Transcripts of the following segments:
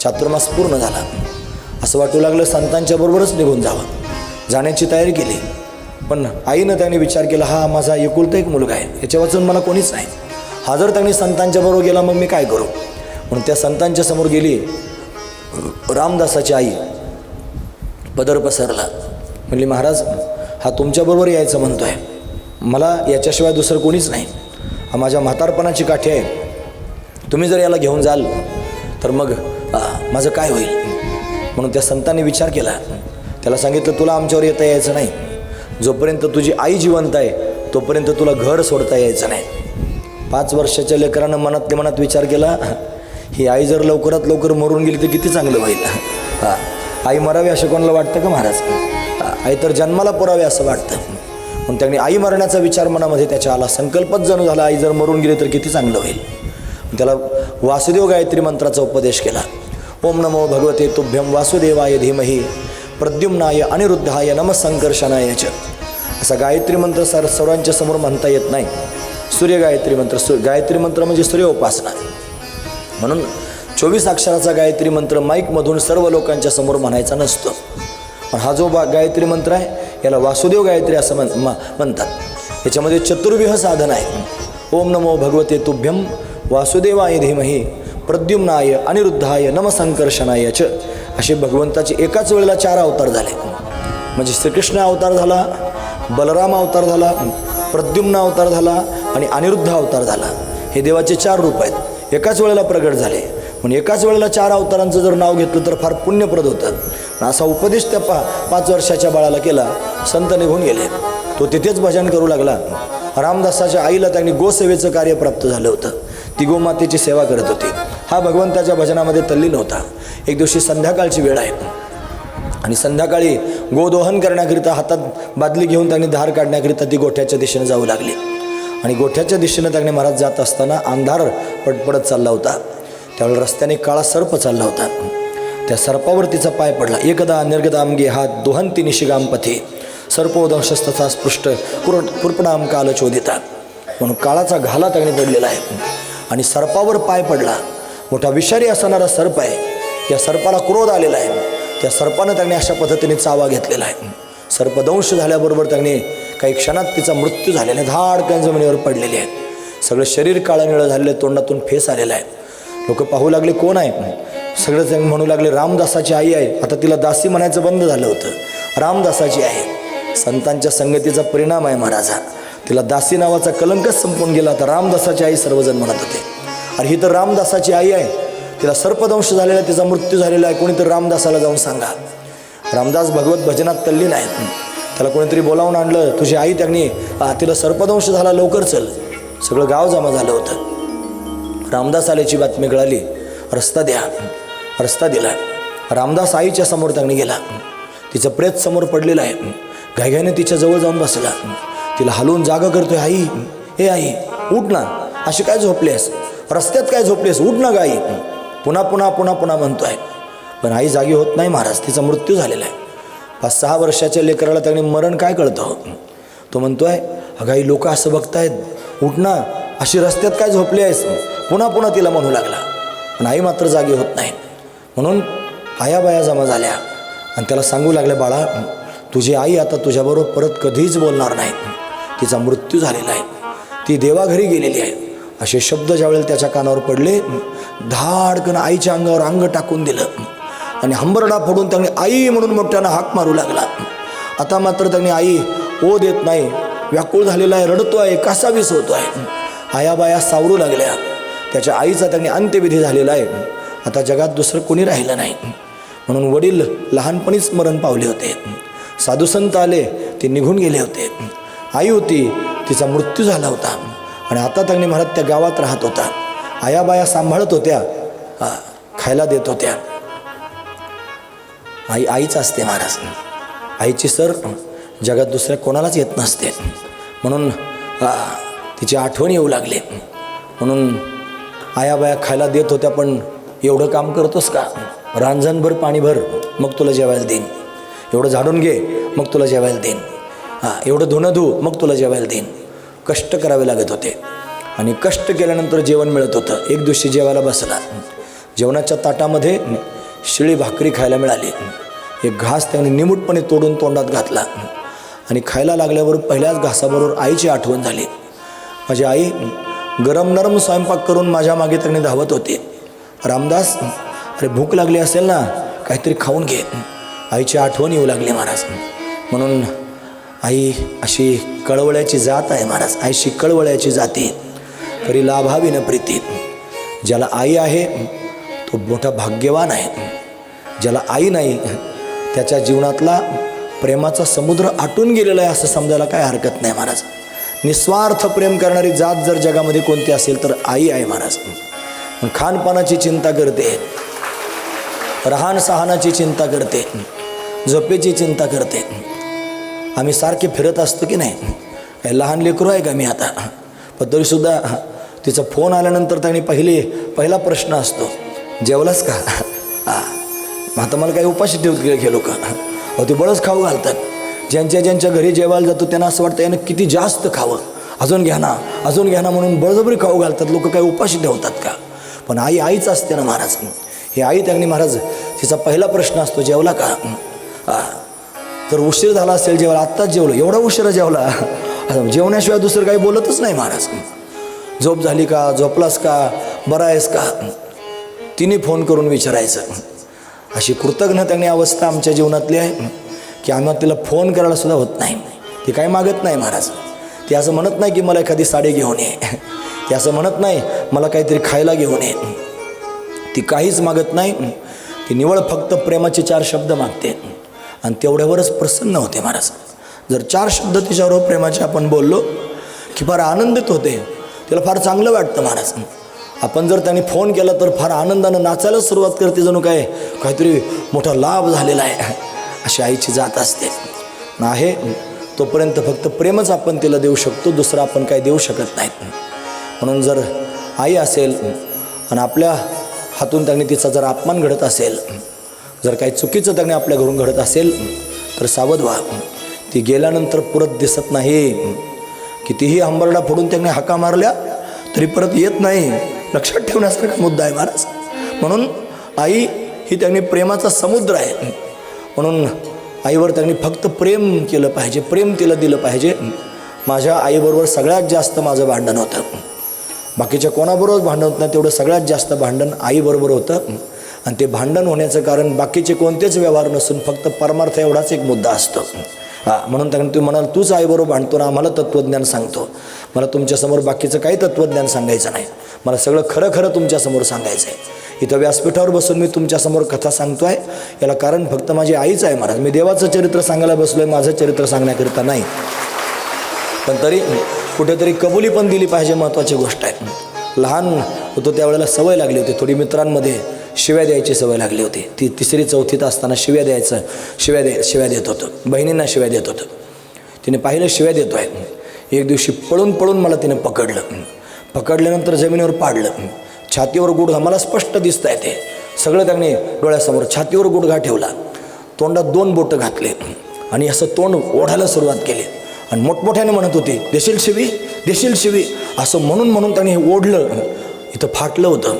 चातुर्मास पूर्ण झाला. असं वाटू लागलं संतांच्या बरोबरच निघून जावं. जाण्याची तयारी केली. पण आईनं त्याने विचार केला हा माझा एकुलता एक मुलगा आहे. याच्या वाचून मला कोणीच नाही. हा जर त्यांनी संतांच्या बरोबर गेला मग मी काय करू? म्हणून त्या संतांच्या समोर गेली. रामदासाची आई पदर पसरला. म्हणली महाराज हा तुमच्याबरोबर यायचं म्हणतो आहे मला याच्याशिवाय दुसरं कोणीच नाही. हा माझ्या म्हातारपणाची काठी आहे. तुम्ही जर याला घेऊन जाल तर मग माझं काय होईल? म्हणून त्या संतांनी विचार केला. त्याला सांगितलं तुला आमच्यावर येता यायचं नाही. जोपर्यंत तुझी आई जिवंत आहे तोपर्यंत तुला घर सोडता यायचं नाही. पाच वर्षाच्या लेकरानं मनातले मनात विचार केला ही आई जर लवकरात लवकर मरून गेली तर किती चांगलं होईल? हां आई मरावी असं कोणाला वाटतं का महाराज? आई तर जन्माला पुरावे असं वाटतं. म्हणून त्यांनी आई मरण्याचा विचार मनामध्ये त्याच्या आला. संकल्पच जणू झाला आई जर मरून गेली तर किती चांगलं होईल? त्याला वासुदेव गायत्री मंत्राचा उपदेश केला. ओम नमो भगवते तुभ्यम वासुदेवाय धीमही प्रद्युम्नाय अनिरुद्धाय नमसंकर्षणाय च। असा गायत्री मंत्र सर सर्वांच्या समोर म्हणता येत नाही. सूर्य गायत्री मंत्र सु गायत्री मंत्र म्हणजे सूर्य उपासना. म्हणून चोवीस अक्षराचा गायत्री मंत्र माईकमधून सर्व लोकांच्या समोर म्हणायचा नसतो. पण हा जो बा गायत्री मंत्र आहे याला वासुदेव गायत्री असं म्हण म्हणतात. याच्यामध्ये चतुर्विह साधन आहे. ओम नमो भगवते तुभ्यम वासुदेवाय धीमही प्रद्युम्नाय अनिरुद्धाय नमसंकर्षणाय च. असे भगवंताचे एकाच वेळेला चार अवतार झाले. म्हणजे श्रीकृष्ण अवतार झाला बलराम अवतार झाला प्रद्युम्न अवतार झाला आणि अनिरुद्ध अवतार झाला. हे देवाचे चार रूप आहेत. एकाच वेळेला प्रगट झाले. म्हणून एकाच वेळेला चार अवतारांचं जर नाव घेतलं तर फार पुण्यप्रद होतं. असा उपदेश त्या पा पाच वर्षाच्या बाळाला केला संत निघून गेले. तो तिथेच भजन करू लागला. रामदासाच्या आईला त्यांनी गोसेवेचं कार्य प्राप्त झालं होतं. ती गोमातेची सेवा करत होती. हा भगवंताच्या भजनामध्ये तल्लीन होता. एक दिवशी संध्याकाळची वेळ आहे. आणि संध्याकाळी गोदोहन करण्याकरिता हातात बादली घेऊन त्यांनी धार काढण्याकरिता ती गोठ्याच्या दिशेने जाऊ लागली. आणि गोठ्याच्या दिशेनं त्यांनी महाराज जात असताना अंधार पडपडत चालला होता. त्यावेळी रस्त्याने काळा सर्प चालला होता. त्या सर्पावर तिचा पाय पडला. एकदा निर्गदामगी हा दोहंती निशिगाम पथे सर्पोदंशस्तथा स्पृष्ट कुर कुर्पणाम काल चोदिता म्हणून काळाचा घाला त्याने पडलेला आहे. आणि सर्पावर पाय पडला. मोठा विषारी असणारा सर्प आहे. या सर्पाला क्रोध आलेला आहे. त्या सर्पानं त्याने अशा पद्धतीने चावा घेतलेला आहे. सर्पदंश झाल्याबरोबर त्याने काही क्षणात तिचा मृत्यू झालेला आहे धाडकन जमिनीवर पडलेली आहे सगळं शरीर काळं निळं झालेलं आहे, तोंडातून फेस आलेला आहे. लोक पाहू लागले कोण आहे? सगळं जण म्हणू लागले रामदासाची आई आहे. आता तिला दासी म्हणायचं बंद झालं होतं. रामदासाची आहे संतांच्या संगतीचा परिणाम आहे महाराजा. तिला दासी नावाचा कलंकच संपून गेला. आता रामदासाची आई सर्वजण म्हणत होते. अरे ही तर रामदासाची आई आहे. तिला सर्पदंश झालेला आहे, तिचा मृत्यू झालेला आहे. कोणीतरी रामदासाला जाऊन सांगा. रामदास भगवत भजनात तल्लीन आहेत. त्याला कोणीतरी बोलावून आणलं तुझी आई त्यांनी तिला सर्पदंश झाला लवकर चल. सगळं गाव जमा झालं होतं. रामदास आल्याची बातमी कळाली. रस्ता द्या. रस्ता दिला. रामदास आईच्या समोर त्यांनी गेला. तिचं प्रेत समोर पडलेलं आहे. घाईघाईने तिच्या जवळ जाऊन बसला. तिला हलवून जागा करतोय आई हे आई उठ ना. अशी काय झोपली झोपलीस रस्त्यात काय झोपलेस? उठ ना गाई. पुन्हा पुन्हा पुन्हा पुन्हा म्हणतोय. पण आई जागी होत नाही महाराज तिचा मृत्यू झालेला आहे. पाच सहा वर्षाच्या लेकराला त्याने मरण काय कळतं? तो म्हणतोय अगाई लोक असं बघतायत. उठ ना अशी रस्त्यात काय झोपली आहेस? पुन्हा पुन्हा तिला म्हणू लागला. पण आई मात्र जागी होत नाही. म्हणून आयाबाया जमा झाल्या. आणि त्याला सांगू लागल्या बाळा तुझी आई आता तुझ्याबरोबर परत कधीच बोलणार नाही. तिचा मृत्यू झालेला आहे. ती देवाघरी गेलेली आहे. असे शब्द ज्यावेळेला त्याच्या कानावर पडले धाडकन आईच्या अंगावर अंग टाकून दिलं. आणि हंबरडा फोडून त्याने आई म्हणून मोठ्यानं हाक मारू लागला. आता मात्र त्याने आई ओ देत नाही. व्याकुळ झालेला आहे रडतो आहे कासावीस होतो आहे आयाबाया सावरू लागल्या. त्याच्या आईचा त्याने अंत्यविधी झालेला आहे. आता जगात दुसरं कोणी राहिलं नाही. म्हणून वडील लहानपणीच मरण पावले होते. साधुसंत आले ते निघून गेले होते. आई होती तिचा मृत्यू झाला होता. आणि आता त्यांनी महाराज त्या गावात राहत होता आयाबाया सांभाळत होत्या. खायला देत होत्या. आई आईच असते महाराज. आईची सर जगात दुसऱ्या कोणालाच येत नसते. म्हणून तिची आठवण येऊ लागली. म्हणून आयाबाया खायला देत होत्या पण एवढं काम करतोस का? रांजणभर पाणी भर मग तुला जेवायला देईन. एवढं झाडून घे मग तुला जेवायला देईन. हां एवढं धुणं धू मग तुला जेवायला देईन. कष्ट करावे लागत होते. आणि कष्ट केल्यानंतर जेवण मिळत होतं. एक दिवशी जेवायला बसला. जेवणाच्या ताटामध्ये शिळी भाकरी खायला मिळाली. एक घास त्याने निमूटपणे तोडून तोंडात घातला. आणि खायला लागल्यावर पहिल्याच घासाबरोबर आईची आठवण झाली. माझी आई गरम नरम स्वयंपाक करून माझ्या मागे त्याने धावत होते. रामदास अरे भूक लागली असेल ना काहीतरी खाऊन घे. आईची आठवण येऊ लागली महाराज. म्हणून आई अशी कळवळ्याची जात आहे महाराज. आईशी कळवळ्याची जाती. तरी लाभावी न प्रीती. ज्याला आई आहे तो मोठा भाग्यवान आहे. ज्याला आई नाही त्याच्या जीवनातला प्रेमाचा समुद्र आटून गेलेला आहे असं समजायला काय हरकत नाही महाराज. निस्वार्थ प्रेम करणारी जात जर जगामध्ये कोणती असेल तर आई आहे महाराज. खानपानाची चिंता करते. रहान सहानाची चिंता करते. झोपेची चिंता करते. आम्ही सारखे फिरत असतो की नाही? काय लहान लेकरू आहे का मी आता? पण तरीसुद्धा तिचा फोन आल्यानंतर त्यांनी पहिले पहिला प्रश्न असतो जेवलास का? हा. मग आता मला काही उपाशी ठेवत गे- गेलो का अहो ते बळच खाऊ घालतात. ज्यांच्या ज्यांच्या घरी जेवायला जातो त्यांना असं वाटतं यानं किती जास्त खावं. अजून घ्या ना अजून घ्या ना म्हणून बळजबरी खाऊ घालतात. लोक काही उपाशी ठेवतात का? पण आई आईच असते ना महाराज. ही आई त्यांनी महाराज तिचा पहिला प्रश्न असतो जेवला का? तर उशीर झाला असेल जेवायला आत्ताच जेवलो. एवढा उशिरा जेवला. जेवण्याशिवाय दुसरं काही बोलतच नाही महाराज. झोप झाली का? झोपलास का? बरा आहेस का? तिने फोन करून विचारायचं. अशी कृतज्ञतेने अवस्था आमच्या जीवनातली आहे की आम्हाला तिला फोन करायला सुद्धा होत नाही. ती काय मागत नाही महाराज. ती असं म्हणत नाही की मला एखादी साडी घेऊन ये. ती असं म्हणत नाही मला काहीतरी खायला घेऊन ये. ती काहीच मागत नाही ती निवळ फक्त प्रेमाचे चार शब्द मागते. आणि तेवढ्यावरच प्रसन्न होते महाराज. जर चार शब्द तिच्यावर प्रेमाचे आपण बोललो की फार आनंदित होते तिला फार चांगलं वाटतं महाराज. आपण जर त्यांनी फोन केला तर फार आनंदानं नाचायला सुरुवात करते जणू काय काहीतरी मोठा लाभ झालेला आहे. अशी आईची जात असते. आहे तोपर्यंत फक्त प्रेमच आपण तिला देऊ शकतो दुसरं आपण काही देऊ शकत नाहीत. म्हणून जर आई असेल आणि आपल्या हातून त्यांनी तिचा जर अपमान घडत असेल जर काही चुकीचं त्यांनी आपल्या घरून घडत असेल तर सावध व्हा. ती गेल्यानंतर परत दिसत नाही. कितीही हंबरडा फोडून त्यांनी हाका मारल्या तरी परत येत नाही. लक्षात ठेवण्यासारखा मुद्दा आहे महाराज. म्हणून आई ही त्यांनी प्रेमाचा समुद्र आहे. म्हणून आईवर त्यांनी फक्त प्रेम केलं पाहिजे प्रेम तिला दिलं पाहिजे. माझ्या आईबरोबर सगळ्यात जास्त माझं भांडण होतं. बाकीच्या कोणाबरोबर भांडण होत नाही तेवढं सगळ्यात जास्त भांडण आईबरोबर होतं. आणि ते भांडण होण्याचं कारण बाकीचे कोणतेच व्यवहार नसून फक्त परमार्थ एवढाच एक मुद्दा असतो. हा म्हणून त्याने तुम्ही म्हणाल तूच आईबरोबर भांडतो ना आम्हाला तत्त्वज्ञान सांगतो. मला तुमच्यासमोर बाकीचं काही तत्त्वज्ञान सांगायचं नाही. मला सगळं खरं खरं तुमच्यासमोर सांगायचं आहे इथं व्यासपीठावर बसून मी तुमच्यासमोर कथा सांगतो आहे याला कारण फक्त माझी आईच आहे महाराज. मी देवाचं चरित्र सांगायला बसलो आहे माझं चरित्र सांगण्याकरिता नाही. पण तरी कुठेतरी कबुली पण दिली पाहिजे महत्त्वाची गोष्ट आहे. लहान होतो त्यावेळेला सवय लागली होती थोडी मित्रांमध्ये. शिव्या द्यायची सवय लागली होती. ती तिसरी चौथीत असताना शिव्या द्यायचं. शिव्या दे शिव्या देत होतं. बहिणींना शिव्या देत होतं. तिने पाहिलं शिव्या देतो आहे. एक दिवशी पळून पळून मला तिने पकडलं. पकडल्यानंतर जमिनीवर पाडलं. छातीवर गुडघा मला स्पष्ट दिसत आहे ते. सगळं त्याने डोळ्यासमोर छातीवर गुडघा ठेवला. तोंडात दोन बोटं घातले. आणि असं तोंड ओढायला सुरुवात केली. आणि मोठमोठ्याने म्हणत होते देशील शिवी? देशील शिवी? असं म्हणून म्हणून त्याने हे ओढलं. इथं फाटलं होतं.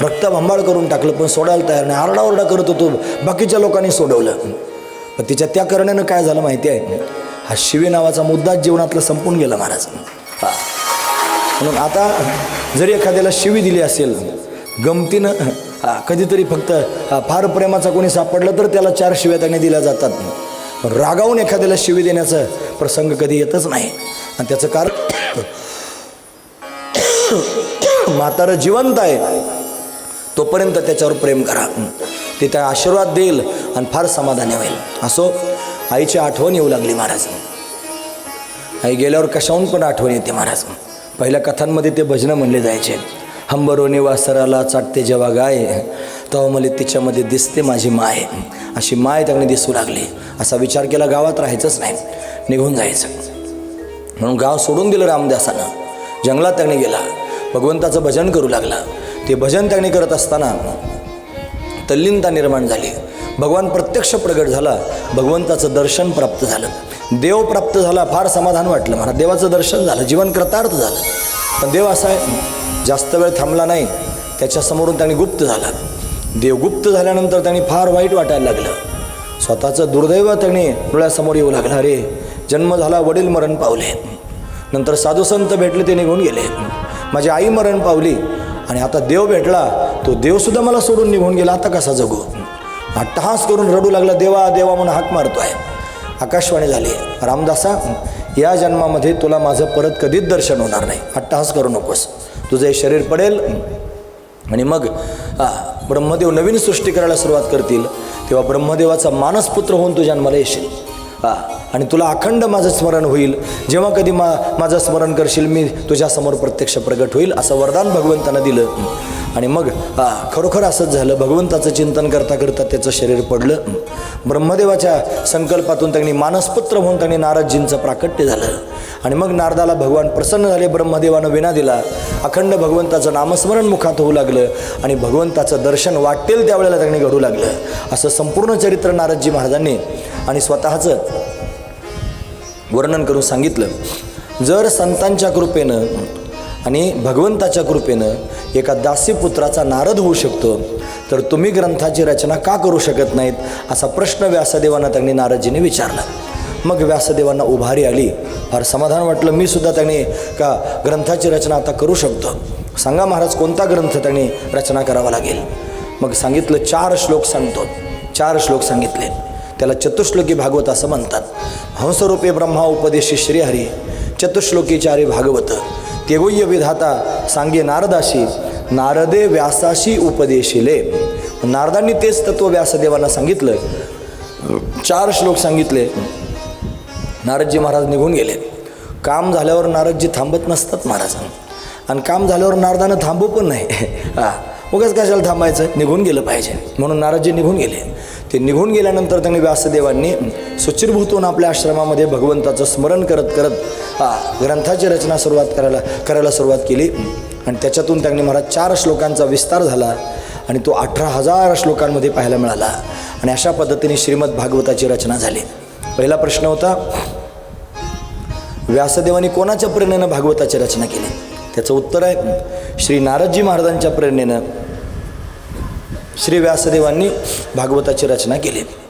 रक्तभंबाळ करून टाकलं पण सोडायला तयार नाही. आरडाओरडा करत होतो. बाकीच्या लोकांनी सोडवलं. पण तिच्या त्या करण्यानं काय झालं माहिती आहे? हा शिवी नावाचा मुद्दाच जीवनातला संपून गेला महाराज. हा. म्हणून आता जरी एखाद्याला शिवी दिली असेल गमतीनं हा, कधीतरी फक्त फार प्रेमाचा कोणी सापडलं तर त्याला चार शिव्या त्याने दिल्या जातात. पण रागावून एखाद्याला शिवी देण्याचा प्रसंग कधी येतच नाही. आणि त्याचं कारण म्हातारं जिवंत आहे. तोपर्यंत त्याच्यावर प्रेम करा. ते त्या आशीर्वाद देईल आणि फार समाधानी होईल. असो आईची आठवण येऊ लागली महाराज. आई गेल्यावर कशाहून पण आठवण येते महाराज. पहिल्या कथांमध्ये ते भजनं म्हणले जायचे. हंबरोने वासराला चाटते जेव्हा गाय तेव्हा मला तिच्यामध्ये दिसते माझी माय. अशी माय त्यांनी दिसू लागली. असा विचार केला गावात राहायचंच नाही. निघून जायचं. म्हणून गाव सोडून दिलं रामदासानं. जंगलात त्याने गेला. भगवंताचं भजन करू लागला. ते भजन त्याने करत असताना तल्लीनता निर्माण झाली. भगवान प्रत्यक्ष प्रगट झाला भगवंताचं दर्शन प्राप्त झालं. देव प्राप्त झाला फार समाधान वाटलं. मला देवाचं दर्शन झालं जीवन कृतार्थ झालं. पण देव असा आहे जास्त वेळ थांबला नाही त्याच्यासमोरून त्यांनी गुप्त झाला. देव गुप्त झाल्यानंतर त्यांनी फार वाईट वाटायला लागलं. स्वतःचं दुर्दैव त्यांनी डोळ्यासमोर येऊ लागलं. अरे जन्म झाला वडील मरण पावले. नंतर साधुसंत भेटले ते निघून गेले. माझी आई मरण पावली. आणि आता देव भेटला तो देवसुद्धा मला सोडून निघून गेला. आता कसा जगू? अट्टहास करून रडू लागला देवा देवा म्हणून हाक मारतो आहे आकाशवाणी झाली. रामदासा या जन्मामध्ये तुला माझं परत कधीच दर्शन होणार नाही. अट्टहास करू नकोस. तुझं हे शरीर पडेल. आणि मग ब्रह्मदेव नवीन सृष्टी करायला सुरुवात करतील. तेव्हा ब्रह्मदेवाचा मानसपुत्र होऊन तू जन्माला येशील. हां आणि तुला अखंड माझं स्मरण होईल. जेव्हा कधी मा माझं स्मरण करशील मी तुझ्यासमोर प्रत्यक्ष प्रगट होईल असं वरदान भगवंतानं दिलं. आणि मग हा खरोखर असंच झालं. भगवंताचं चिंतन करता करता त्याचं शरीर पडलं. ब्रह्मदेवाच्या संकल्पातून त्यांनी मानसपुत्र म्हणून त्यांनी नारदजींचं प्राकट्य झालं. आणि मग नारदाला भगवान प्रसन्न झाले ब्रह्मदेवानं विना दिला. अखंड भगवंताचं नामस्मरण मुखात होऊ लागलं आणि भगवंताचं दर्शन वाटेल त्यावेळेला त्यांनी घडू लागलं. असं संपूर्ण चरित्र नारदजी महाराजांनी आणि स्वतःचं वर्णन करून सांगितलं. जर संतांच्या कृपेनं आणि भगवंताच्या कृपेनं एका दासीपुत्राचा नारद होऊ शकतो तर तुम्ही ग्रंथाची रचना का करू शकत नाहीत असा प्रश्न व्यासदेवांना त्यांनी नारदजीने विचारला. मग व्यासदेवांना उभारी आली. फार समाधान वाटलं. मी सुद्धा त्यांनी का ग्रंथाची रचना आता करू शकतो. सांगा महाराज कोणता ग्रंथ त्यांनी रचना करावा लागेल? मग सांगितलं चार श्लोक सांगतो. चार श्लोक सांगितले. त्याला चतुश्लोकी भागवत असं म्हणतात. हंसरूपे ब्रह्मा उपदेशी श्रीहरी चतुश्लोकीचारी भागवत. तेगोय्य विधाता सांगे नारदाशी नारदे व्यासाशी उपदेशिले नारदांनी तेच तत्व व्यासदेवांना सांगितलं. चार श्लोक सांगितले. नारदजी महाराज निघून गेले. काम झाल्यावर नारदजी थांबत नसतात महाराज आणि काम झाल्यावर नारदानं थांबू पण नाही. हा उगाच कशाला थांबायचं? निघून गेलं पाहिजे. म्हणून नारदजी निघून गेले. ते निघून गेल्यानंतर त्यांनी व्यासदेवांनी सुचिरभूत होऊन आपल्या आश्रमामध्ये भगवंताचं स्मरण करत करत ग्रंथाची रचना सुरुवात करायला करायला सुरुवात केली. आणि त्याच्यातून त्यांनी मला चार श्लोकांचा विस्तार झाला आणि तो अठरा हजार श्लोकांमध्ये पाहायला मिळाला. आणि अशा पद्धतीने श्रीमद भागवताची रचना झाली. पहिला प्रश्न होता व्यासदेवाने कोणाच्या प्रेरणेनं भागवताची रचना केली? त्याचं उत्तर आहे श्री नारदजी महाराजांच्या प्रेरणेनं. श्री व्यासदेवांनी भागवताची रचना केली.